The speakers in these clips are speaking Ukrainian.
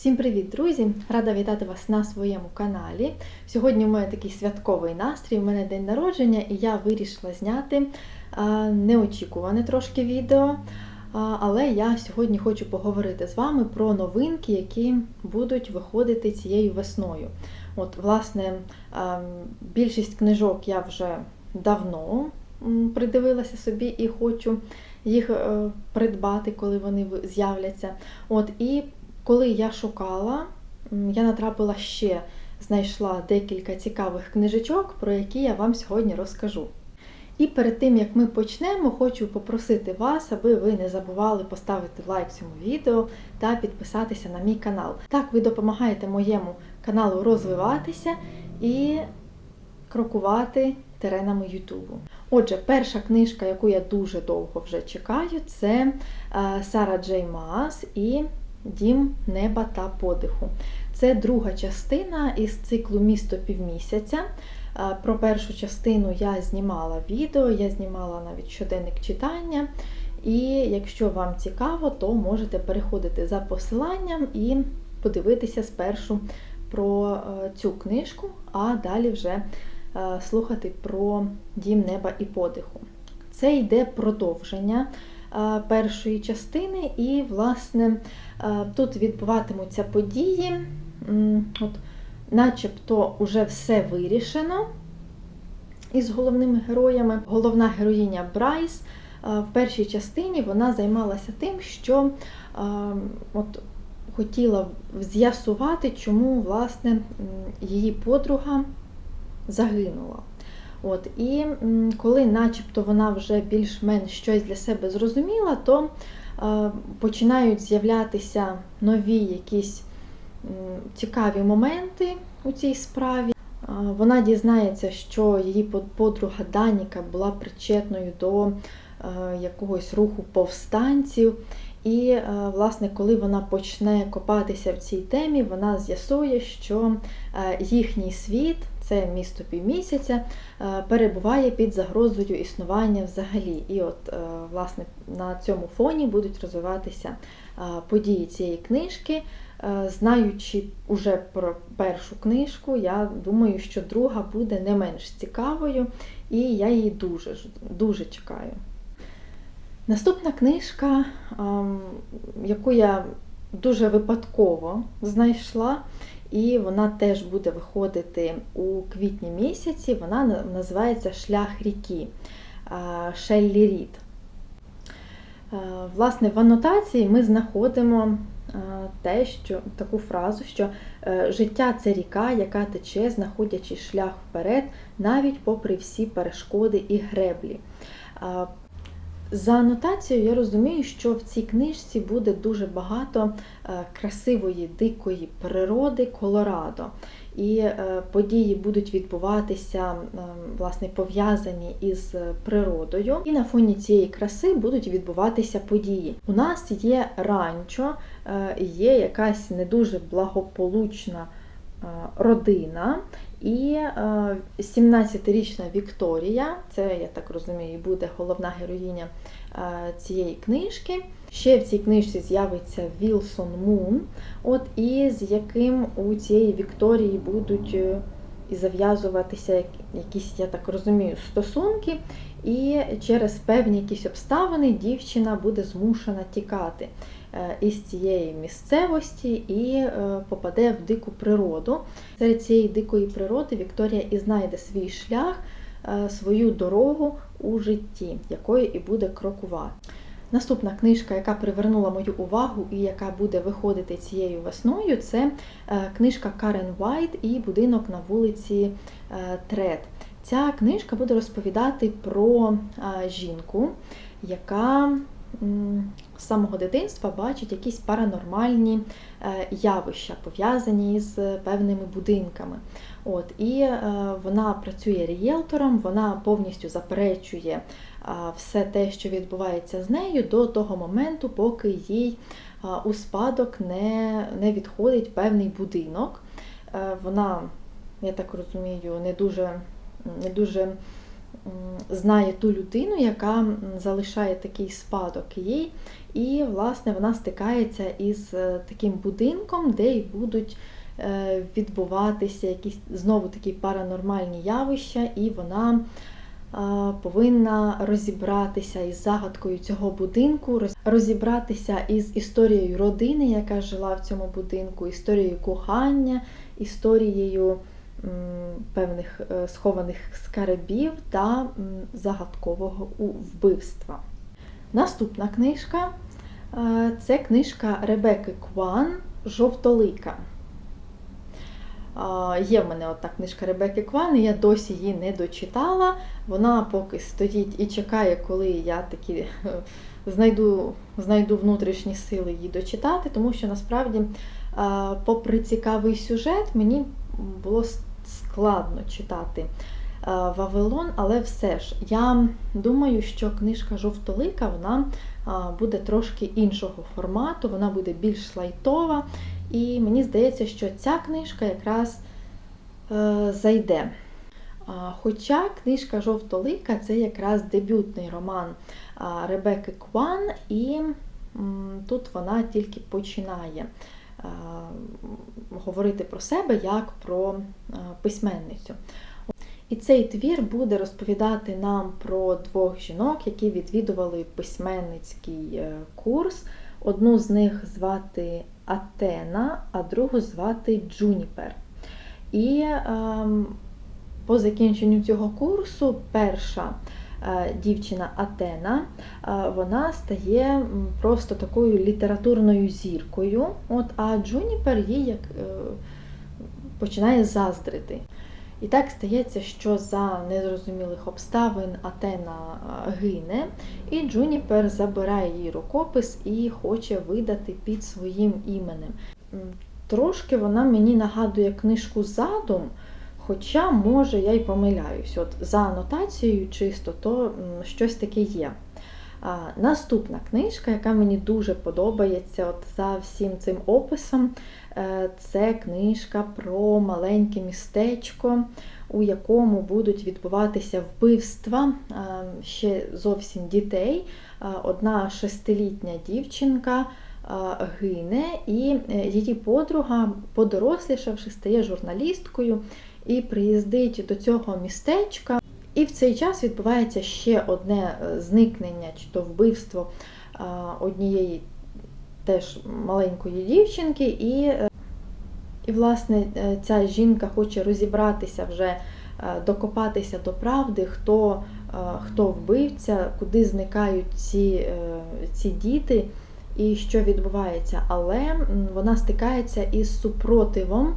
Всім привіт, друзі! Рада вітати вас на своєму каналі. Сьогодні у мене такий святковий настрій, у мене день народження, і я вирішила зняти неочікуване трошки відео. Але я сьогодні хочу поговорити з вами про новинки, які будуть виходити цією весною. От, власне, більшість книжок я вже давно придивилася собі і хочу їх е, придбати, коли вони з'являться. От, і коли я шукала, я натрапила ще, знайшла декілька цікавих книжечок, про які я вам сьогодні розкажу. І перед тим як ми почнемо, хочу попросити вас, аби ви не забували поставити лайк цьому відео та підписатися на мій канал. Так ви допомагаєте моєму каналу розвиватися і крокувати теренами Ютубу. Отже, перша книжка, яку я дуже довго вже чекаю, це е, Сара Джей Маас і Дім неба та подиху. Це друга частина із циклу Місто півмісяця. Е, Про першу частину я знімала відео, я знімала навіть щоденник читання. І якщо вам цікаво, то можете переходити за посиланням і подивитися спершу про е, цю книжку, а далі вже е, слухати про Дім неба і подиху. Це йде продовження першої частини, і, власне, е, тут відбуватимуться події, от, начебто вже все вирішено із головними героями. Головна героїня Брайс е, в першій частині вона займалася тим, що е, от, хотіла з'ясувати, чому власне її подруга загинула. От, І коли начебто вона вже більш-менш щось для себе зрозуміла, то е, починають з'являтися нові якісь цікаві моменти у цій справі. Вона дізнається, що її подруга Даніка була причетною до якогось руху повстанців. І, е, власне, коли вона почне копатися в цій темі, вона з'ясує, що е, їхній світ, це місто півмісяця, е, перебуває під загрозою існування взагалі. І от, власне, на цьому фоні будуть розвиватися події цієї книжки. Знаючи уже про першу книжку, я думаю, що друга буде не менш цікавою, і я її дуже, дуже чекаю. Наступна книжка, ем, яку я дуже випадково знайшла, і вона теж буде виходити у квітні місяці. Вона називається Шлях ріки е, Шеллі Рід. Е, Власне, в анотації ми знаходимо е, те, що таку фразу, що життя це ріка, яка тече, знаходячи шлях вперед, навіть попри всі перешкоди і греблі. За анотацією я розумію, що в цій книжці буде дуже багато е, красивої дикої природи Колорадо. І е, події будуть відбуватися власне пов'язані із природою. І на фоні цієї краси будуть відбуватися події. У нас є ранчо, е, є якась не дуже благополучна родина. І е, 17-річна Вікторія, це я так розумію, буде головна героїня е, цієї книжки. Ще в цій книжці з'явиться Вілсон Мун, от і з яким у цієї Вікторії будуть е, і зав'язуватися якісь, я так розумію, стосунки, і через певні якісь обставини дівчина буде змушена тікати е, із цієї місцевості і е, попаде в дику природу. Серед цієї дикої природи Вікторія і знайде свій шлях, е, свою дорогу у житті, якою і буде крокувати. Наступна книжка, яка привернула мою увагу і яка буде виходити цією весною, це книжка Карен Вайт і будинок на вулиці Тред. Ця книжка буде розповідати про жінку, яка з самого дитинства бачить якісь паранормальні е, явища, пов'язані з певними будинками. От, і е, вона працює рієлтором, вона повністю заперечує все те, що відбувається з нею, до того моменту, поки їй у спадок не, не відходить певний будинок. Е, Вона, я так розумію, не дуже, не дуже знає ту людину, яка залишає такий спадок їй. І, власне, вона стикається із е, таким будинком, де й будуть е, відбуватися якісь знову такі паранормальні явища, і вона повинна розібратися із загадкою цього будинку, розібратися із історією родини, яка жила в цьому будинку, історією кохання, історією певних е, схованих скарбів та загадкового вбивства. Наступна книжка е, це книжка Ребекки Кван Жовтолика. Є в мене от книжка Ребекки Кван, і я досі її не дочитала. Вона поки стоїть і чекає, коли я таки е, знайду, знайду внутрішні сили її дочитати, тому що насправді, попри цікавий сюжет, мені було складно читати е, Вавилон, але все ж я думаю, що книжка Жовтолика вона буде трошки іншого формату, вона буде більш лайтова. І мені здається, що ця книжка якраз е, зайде. Хоча книжка Жовтолика це якраз дебютний роман Ребекки Кван, і тут вона тільки починає говорити про себе як про письменницю. І цей твір буде розповідати нам про двох жінок, які відвідували письменницький е, курс. Одну з них звати Атена, а другу звати Джуніпер. І ем, по закінченню цього курсу перша е, дівчина Атена, е, вона стає просто такою літературною зіркою. От, а Джуніпер їй як, е, починає заздрити. І так стається, що за незрозумілих обставин Атена е, гине, і Джуніпер забирає її рукопис і хоче видати під своїм іменем. Трошки вона мені нагадує книжку задум, хоча, може, я й помиляюсь. От за анотацією чисто, то щось таке є. А, наступна книжка, яка мені дуже подобається от за всім цим описом, е, це книжка про маленьке містечко, у якому будуть відбуватися вбивства е, ще зовсім дітей. Е, Одна шестилітня дівчинка гине, і її подруга, подорослішавши, стає журналісткою і приїздить до цього містечка. І в цей час відбувається ще одне е, зникнення чи то вбивство однієї теж маленької дівчинки, і, е, і власне е, ця жінка хоче розібратися вже, докопатися до правди, хто, хто вбивця, куди зникають ці, ці діти і що відбувається. Але вона стикається із супротивом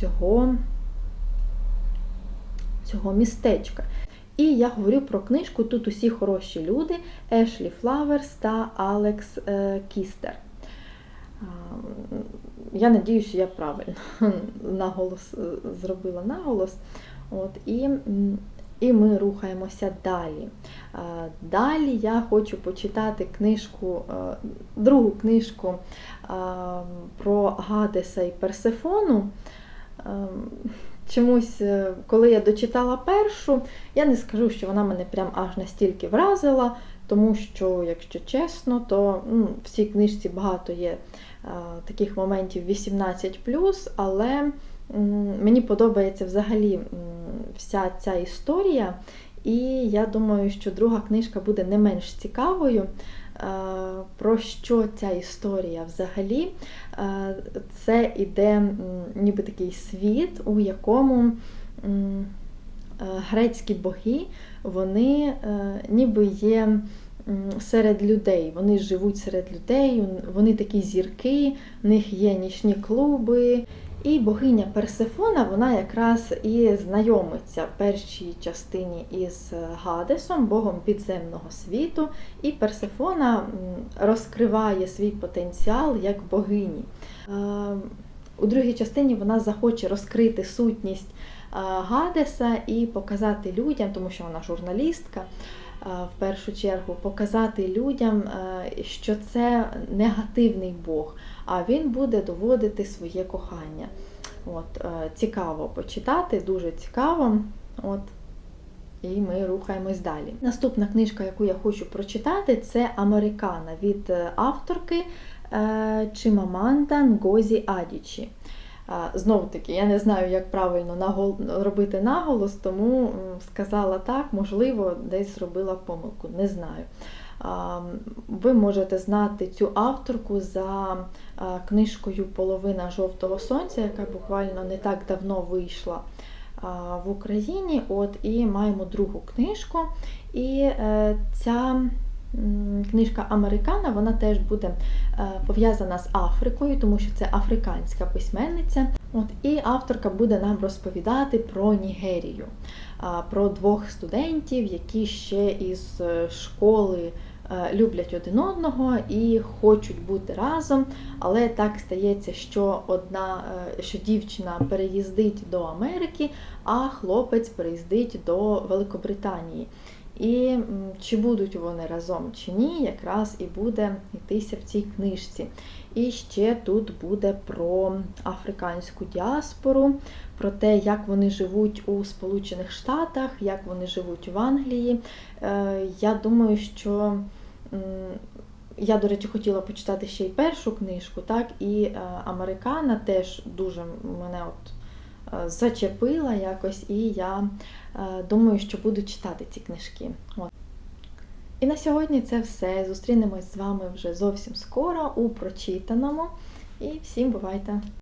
цього цього містечка. І я говорю про книжку Тут усі хороші люди Ешлі Флаверс та Алекс е, Кістер. Я надію, що я правильно наголос е, зробила наголос. От, і, і ми рухаємося далі. Далі я хочу почитати книжку, е, другу книжку про Гадеса і Персефону. Чомусь, е, коли я дочитала першу, я не скажу, що вона мене прям аж настільки вразила, тому що, якщо чесно, то ну, в цій книжці багато є е, таких моментів 18, але м, мені подобається взагалі м, вся ця історія, і я думаю, що друга книжка буде не менш цікавою. Е, Про що ця історія взагалі? Е, Це іде ніби такий світ, у якому е, грецькі боги, вони ніби є серед людей. Вони живуть серед людей, вони такі зірки, в них є нічні клуби. І богиня Персефона, вона якраз і знайомиться в першій частині із Гадесом, богом підземного світу, і Персефона розкриває свій потенціал як богині. Е, У другій частині вона захоче розкрити сутність е, Гадеса і показати людям, тому що вона журналістка, в першу чергу, показати людям, що це негативний Бог, а він буде доводити своє кохання. От, е, Цікаво почитати, дуже цікаво. От. і ми рухаємось далі. Наступна книжка, яку я хочу прочитати, це Американа від е, авторки е, Чимаманда Нгозі Адічі. Знову таки, я не знаю, як правильно нагол... робити наголос, тому сказала так, можливо, десь зробила помилку, не знаю. Ви можете знати цю авторку за книжкою Половина жовтого сонця, яка буквально не так давно вийшла в Україні. От, І маємо другу книжку. І е, ця книжка Американа вона теж буде е, пов'язана з Африкою, тому що це африканська письменниця. От, і авторка буде нам розповідати про Нігерію, про двох студентів, які ще із е, школи е, люблять один одного і хочуть бути разом. Але так стається, що одна, що дівчина переїздить до Америки, а хлопець переїздить до Великобританії. І чи будуть вони разом чи ні, якраз і буде йтися в цій книжці. І ще тут буде про африканську діаспору, про те, як вони живуть у Сполучених Штатах, як вони живуть в Англії. Е, Я думаю, що я, до речі, хотіла почитати ще й першу книжку, так, і е, Американа теж дуже мене от зачепила якось, і я е, думаю, що буду читати ці книжки. От. І на сьогодні це все. Зустрінемось з вами вже зовсім скоро у прочитаному. І всім бувайте!